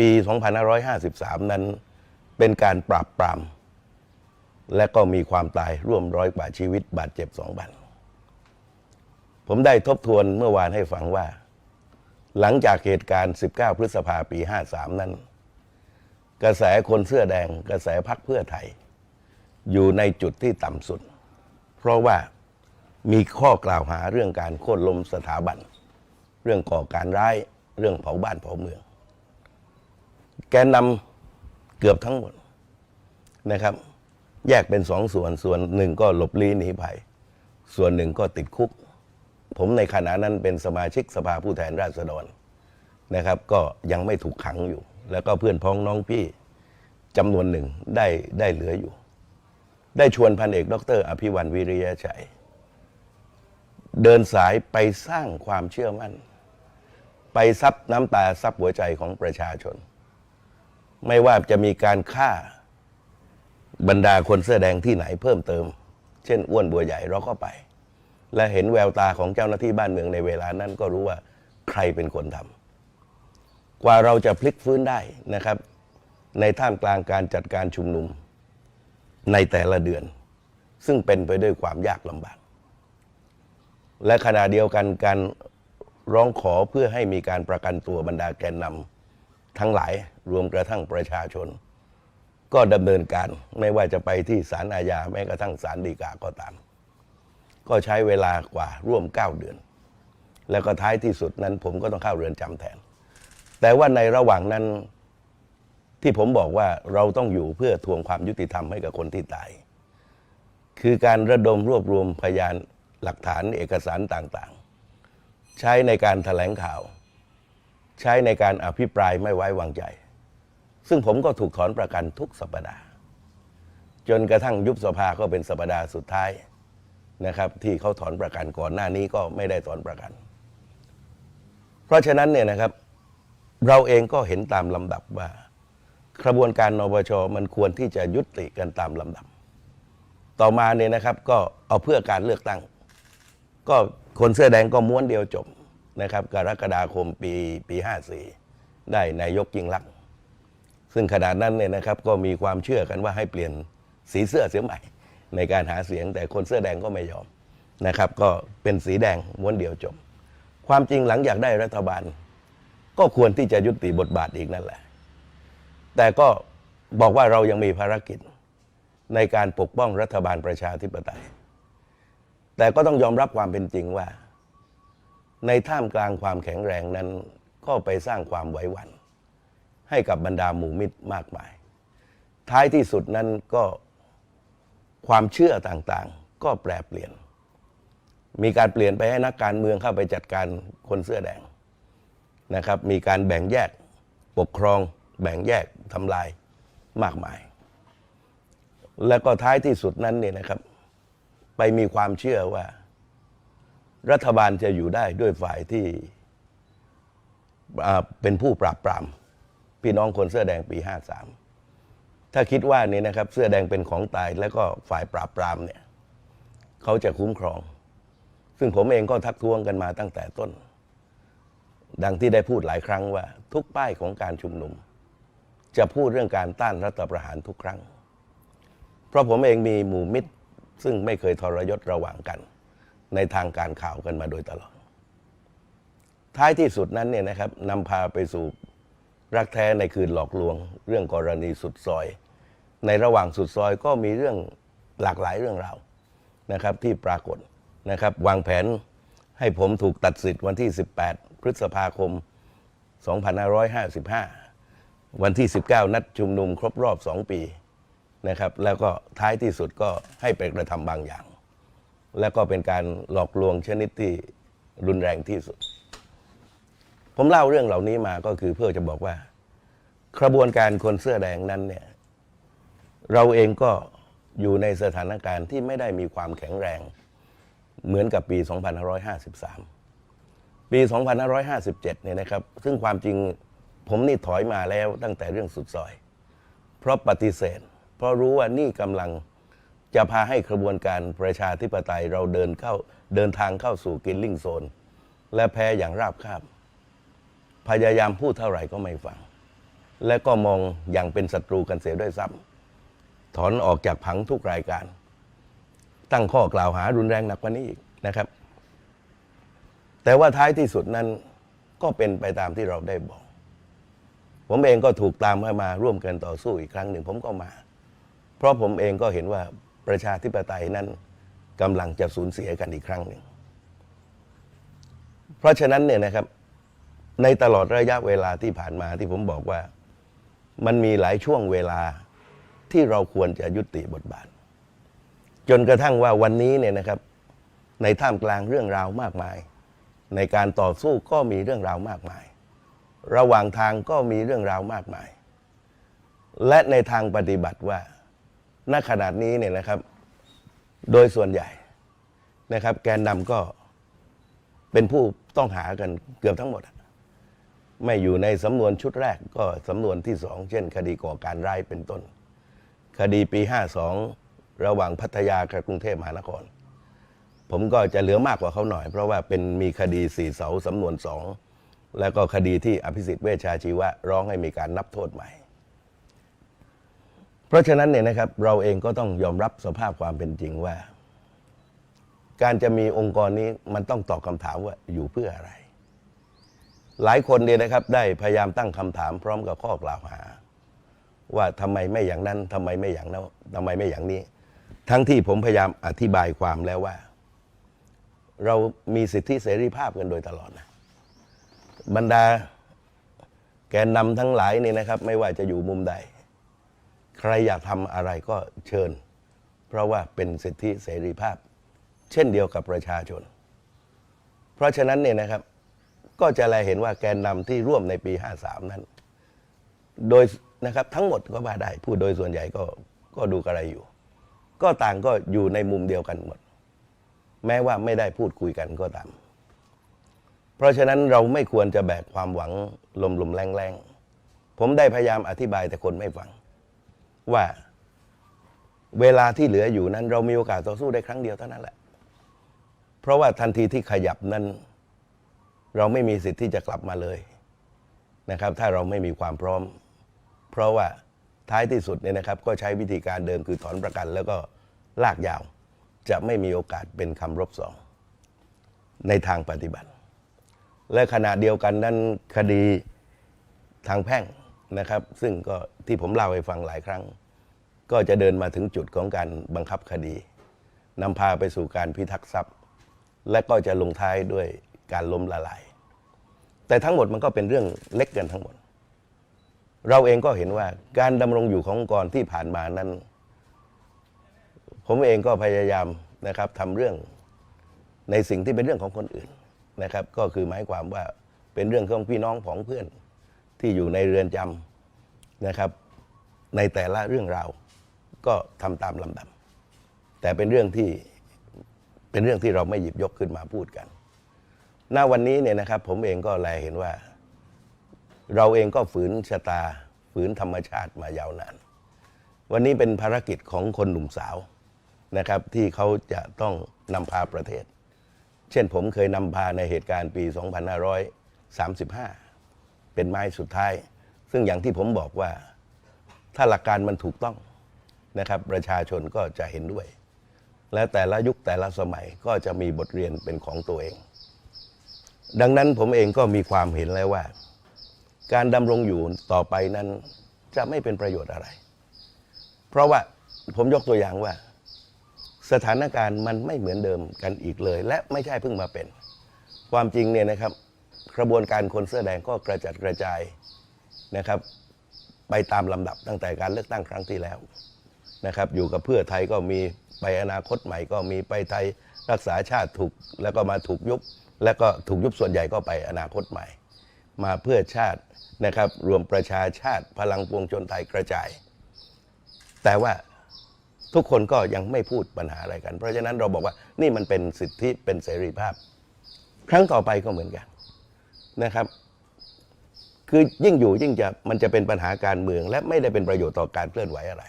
ปี 2553 นั้น เป็นการปราบปราม และก็มีความตายร่วมร้อยกว่าชีวิตบาดเจ็บสองพันผมได้ทบทวนเมื่อวานให้ฟังว่า หลังจากเหตุการณ์ 19 พฤษภาปี 53 นั้น กระแสคนเสื้อแดง กระแสพักเพื่อไทย อยู่ในจุดที่ต่ำสุด เพราะว่ามีข้อกล่าวหาเรื่องการโค่นล้มสถาบัน เรื่องก่อการร้าย เรื่องเผาบ้านเผาเมือง แกนนำเกือบทั้งหมดนะครับ แยกเป็นสองส่วนส่วนหนึ่งก็หลบลี้หนีภัยส่วนหนึ่งก็ติดคุก ผมในขณะนั้นเป็นสมาชิกสภาผู้แทนราษฎรนะครับ ก็ยังไม่ถูกขังอยู่ แล้วก็เพื่อนพ้องน้องพี่จำนวนหนึ่งได้ได้เหลืออยู่ ได้ชวนพันเอก ดร อภิวันวิริยะชัย เดินสายไปสร้างความเชื่อมั่น ไปซับน้ำตาซับหัวใจของประชาชน ไม่ว่าจะมีการฆ่าบรรดาคนเสื้อแดงที่ไหนเพิ่มเติม เช่นอ้วนบัวใหญ่เราก็ไป และเห็นแววตาของเจ้าหน้าที่บ้านเมืองในเวลานั้นก็รู้ว่าใครเป็นคนทำกว่าเราจะพลิกฟื้นได้นะครับ ในท่ามกลางการจัดการชุมนุมในแต่ละเดือน ซึ่งเป็นไปด้วยความยากลำบาก และขณะเดียวกันการร้องขอเพื่อให้มีการประกันตัวบรรดาแกนนำ ทั้งหลายรวมกระทั่งประชาชน ก็ดำเนินการไม่ว่าจะไปที่ศาลอาญาแม้กระทั่งศาลฎีกาก็ตาม ก็ใช้เวลากว่าร่วม 9 เดือน แล้วก็ท้ายที่สุดนั้นผมก็ต้องเข้าเรือนจำแทน แต่ว่าในระหว่างนั้นที่ผมบอกว่าเราต้องอยู่เพื่อทวงความยุติธรรมให้กับคนที่ตาย คือการระดมรวบรวมพยานหลักฐานเอกสารต่างๆ ใช้ในการถแถลงข่าว ใช้ในการอภิปรายไม่ไว้วางใจ ซึ่งผมก็ถูกถอนประกันทุกสัปดาห์ จนกระทั่งยุบสภาก็เป็นสัปดาห์สุดท้ายนะครับ ที่เขาถอนประกันก่อนหน้านี้ก็ไม่ได้ถอนประกัน เพราะฉะนั้นเนี่ยนะครับ เราเองก็เห็นตามลำดับว่ากระบวนการนปชมันควรที่จะยุติกันตามลำดับ ต่อมาเนี่ยนะครับก็เอาเพื่อการเลือกตั้ง ก็คนเสื้อแดงก็ม้วนเดียวจบ นะครับกรกฎาคมปีปี 54 ได้นายกยิ่งลักษณ์ซึ่งขนาดนั้นเนี่ยนะครับก็มีความเชื่อกันว่าให้เปลี่ยนสีเสื้อเสียใหม่ ในการหาเสียงแต่คนเสื้อแดงก็ไม่ยอมนะครับ ก็เป็นสีแดงม้วนเดียวจบ ความจริงหลังจากได้รัฐบาล ก็ควรที่จะยุติบทบาทอีกนั่นแหละ แต่ก็บอกว่าเรายังมีภารกิจในการปกป้องรัฐบาลประชาธิปไตย แต่ก็ต้องยอมรับความเป็นจริงว่า ในท่ามกลางความแข็งแรงนั้น ก็ไปสร้างความไวหวัน ให้กับบรรดาหมู่มิตรมากมาย ท้ายที่สุดนั้นก็ความเชื่อต่างๆ ก็แปรเปลี่ยน มีการเปลี่ยนไปให้นักการเมืองเข้าไปจัดการคนเสื้อแดงนะครับ มีการแบ่งแยกปกครอง แบ่งแยกทำลายมากมาย แล้วก็ท้ายที่สุดนั้นเนี่ยนะครับ ไปมีความเชื่อว่า รัฐบาลจะอยู่ได้ด้วยฝ่ายที่เป็นผู้ปราบปราม พี่น้องคนเสื้อแดงปี 53 ถ้าคิดว่านี่นะครับ เสื้อแดงเป็นของตายแล้วก็ฝ่ายปราบปรามเนี่ยเขาจะคุ้มครอง ซึ่งผมเองก็ทักท้วงกันมาตั้งแต่ต้น ดังที่ได้พูดหลายครั้งว่า ทุกป้ายของการชุมนุม จะพูดเรื่องการต้านรัฐประหารทุกครั้ง เพราะผมเองมีหมู่มิตรซึ่งไม่เคยทรยศระหว่างกัน ในทางการข่าวกันมาโดยตลอด ท้ายที่สุดนั้นเนี่ยนะครับนำพาไปสู่รักแท้ในคืนหลอกลวง เรื่องกรณีสุดซอย ในระหว่างสุดซอยก็มีเรื่องหลากหลายเรื่องราวนะครับที่ปรากฏนะครับวางแผนให้ผมถูกตัดสิทธิ์วันที่ 18 พฤษภาคม 2555 วันที่ 19 นัดชุมนุมครบรอบ 2 ปีนะครับแล้วก็ท้ายที่สุดก็ให้ไปกระทำบางอย่าง แล้วก็เป็นการหลอกลวงชนิดที่รุนแรงที่สุด ผมเล่าเรื่องเหล่านี้มาก็คือเพื่อจะบอกว่า กระบวนการคนเสื้อแดงนั้นเนี่ยเราเองก็อยู่ในสถานการณ์ที่ไม่ได้มีความแข็งแรง เหมือนกับปี 2553 ปี 2557 เนี่ยนะครับ ซึ่งความจริงผมนี่ถอยมาแล้วตั้งแต่เรื่องสุดซอย เพราะปฏิเสธ เพราะรู้ว่านี่กำลัง จะพาให้กระบวนการประชาธิปไตยเราเดินเข้าเดินทางเข้าสู่กินลิ่งโซน และแพ้อย่างราบคาบ พยายามพูดเท่าไหร่ก็ไม่ฟัง และก็มองอย่างเป็นศัตรูกันเสียด้วยซ้ำถอนออกจากผังทุกรายการ ตั้งข้อกล่าวหารุนแรงหนักกว่านี้อีกนะครับ แต่ว่าท้ายที่สุดนั้นก็เป็นไปตามที่เราได้บอก ผมเองก็ถูกตามให้มาร่วมกันต่อสู้อีกครั้งหนึ่งผมก็มา เพราะผมเองก็เห็นว่า ประชาธิปไตยนั้นกำลังจะสูญเสียกันอีกครั้งหนึ่ง เพราะฉะนั้นเนี่ยนะครับ ในตลอดระยะเวลาที่ผ่านมาที่ผมบอกว่า มันมีหลายช่วงเวลาที่เราควรจะยุติบทบาท จนกระทั่งว่าวันนี้เนี่ยนะครับ ในท่ามกลางเรื่องราวมากมาย ในการต่อสู้ก็มีเรื่องราวมากมาย ระหว่างทางก็มีเรื่องราวมากมาย และในทางปฏิบัติว่า ณขนาดนี้เนี่ยนะครับ โดยส่วนใหญ่นะครับ แกนนำก็เป็นผู้ต้องหากันเกือบทั้งหมด ไม่อยู่ในสำนวนชุดแรกก็สำนวนที่สองเช่น คดีก่อการร้ายเป็นต้น คดีปี 52 ระหว่างพัทยากับกรุงเทพมหานคร ผมก็จะเหลือมากกว่าเขาหน่อย เพราะว่าเป็นมีคดีสี่เสาสำนวนสองแล้วก็คดีที่อภิสิทธิ์เวชชาชีวะ ร้องให้มีการนับโทษใหม่ เพราะฉะนั้นเนี่ยนะครับเราเองก็ต้องยอมรับสภาพความเป็นจริงว่า การจะมีองค์กรนี้มันต้องตอบคำถามว่าอยู่เพื่ออะไร หลายคนเนี่ยนะครับได้พยายามตั้งคำถามพร้อมกับข้อกล่าวหา ว่าทำไมไม่อย่างนั้นทำไมไม่อย่างนั้นทำไมไม่อย่างนี้ ทั้งที่ผมพยายามอธิบายความแล้วว่า เรามีสิทธิเสรีภาพกันโดยตลอดนะบรรดาแกนนำทั้งหลายเนี่ยนะครับ ไม่ว่าจะอยู่มุมใด ใครอยากทำอะไรก็เชิญ เพราะว่าเป็นสิทธิเสรีภาพ เช่นเดียวกับประชาชน เพราะฉะนั้นเนี่ยนะครับ ก็จะแลเห็นว่าแกนนำที่ร่วมในปี 53 นั้น โดยนะครับทั้งหมดก็ว่าได้พูดโดยส่วนใหญ่ก็ก็ดูกระไรอยู่ ก็ต่างก็อยู่ในมุมเดียวกันหมด แม้ว่าไม่ได้พูดคุยกันก็ตาม เพราะฉะนั้นเราไม่ควรจะแบกความหวังลมๆแรงๆผมได้พยายามอธิบายแต่คนไม่ฟัง ว่าเวลาที่เหลืออยู่นั้น เรามีโอกาสต่อสู้ได้ครั้งเดียวเท่านั้นแหละ เพราะว่าทันทีที่ขยับนั้น เราไม่มีสิทธิ์ที่จะกลับมาเลยนะครับ ถ้าเราไม่มีความพร้อม เพราะว่าท้ายที่สุดเนี่ยนะครับ ก็ใช้วิธีการเดิมคือถอนประกัน แล้วก็ลากยาว จะไม่มีโอกาสเป็นคำรบสองในทางปฏิบัติ และขณะเดียวกันนั้นคดีทางแพ่งนะครับ ซึ่งก็ที่ผมเล่าให้ฟังหลายครั้ง ก็จะเดินมาถึงจุดของการบังคับคดีนำพาไปสู่การพิทักษ์ทรัพย์ และก็จะลงท้ายด้วยการล้มละลาย แต่ทั้งหมดมันก็เป็นเรื่องเล็กกันทั้งหมด เราเองก็เห็นว่าการดำรงอยู่ขององค์กรที่ผ่านมานั้น ผมเองก็พยายามนะครับทำเรื่องในสิ่งที่เป็นเรื่องของคนอื่นนะครับ ก็คือหมายความว่าเป็นเรื่องของพี่น้องของเพื่อนที่อยู่ในเรือนจำนะครับ ในแต่ละเรื่องราว ก็ทำตามลำดับ แต่เป็นเรื่องที่เป็นเรื่องที่เราไม่หยิบยกขึ้นมาพูดกัน ณ วันนี้เนี่ยนะครับ ผมเองก็แลเห็นว่า เราเองก็ฝืนชะตา ฝืนธรรมชาติมายาวนาน วันนี้เป็นภารกิจของคนหนุ่มสาวนะครับ ที่เขาจะต้องนำพาประเทศ เช่นผมเคยนำพาในเหตุการณ์ปี 2535 เป็นไม้สุดท้าย ซึ่งอย่างที่ผมบอกว่า ถ้าหลักการมันถูกต้อง นะครับประชาชนก็จะเห็นด้วย และแต่ละยุคแต่ละสมัยก็จะมีบทเรียนเป็นของตัวเอง ดังนั้นผมเองก็มีความเห็นแล้วว่า การดำรงอยู่ต่อไปนั้นจะไม่เป็นประโยชน์อะไร เพราะว่าผมยกตัวอย่างว่า สถานการณ์มันไม่เหมือนเดิมกันอีกเลย และไม่ใช่เพิ่งมาเป็น ความจริงเนี่ยนะครับกระบวนการคนเสื้อแดงก็กระจัดกระจายนะครับ ไปตามลำดับตั้งแต่การเลือกตั้งครั้งที่แล้ว นะครับอยู่กับเพื่อไทยก็มีไปอนาคตใหม่ก็มีไปไทยรักษาชาติถูกแล้วก็มาถูกยุบ แล้วก็ถูกยุบส่วนใหญ่ก็ไปอนาคตใหม่ มาเพื่อชาตินะครับรวมประชาชาติพลังปวงชนไทยกระจาย แต่ว่าทุกคนก็ยังไม่พูดปัญหาอะไรกัน เพราะฉะนั้นเราบอกว่านี่มันเป็นสิทธิเป็นเสรีภาพ ครั้งต่อไปก็เหมือนกันนะครับ คือยิ่งอยู่ยิ่งจะมันจะเป็นปัญหาการเมือง และไม่ได้เป็นประโยชน์ต่อการเคลื่อนไหวอะไร